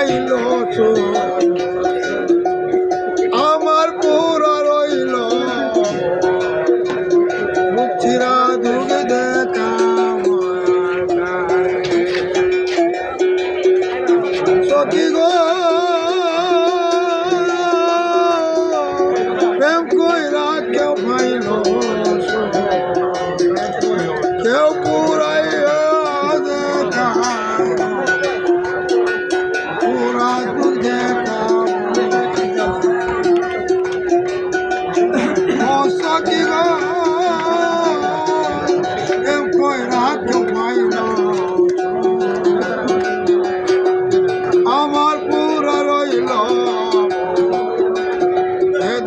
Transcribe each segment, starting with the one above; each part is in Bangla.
পাইল আমার পুরা রইল। মুচিরা ধুবে দেখা সতী গো।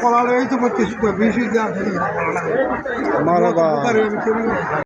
ಕೊಳಾಳು ಐತೆ ಮತ್ತು ಬಿಸಿದ್ದಾಗಿ ಮಾರದ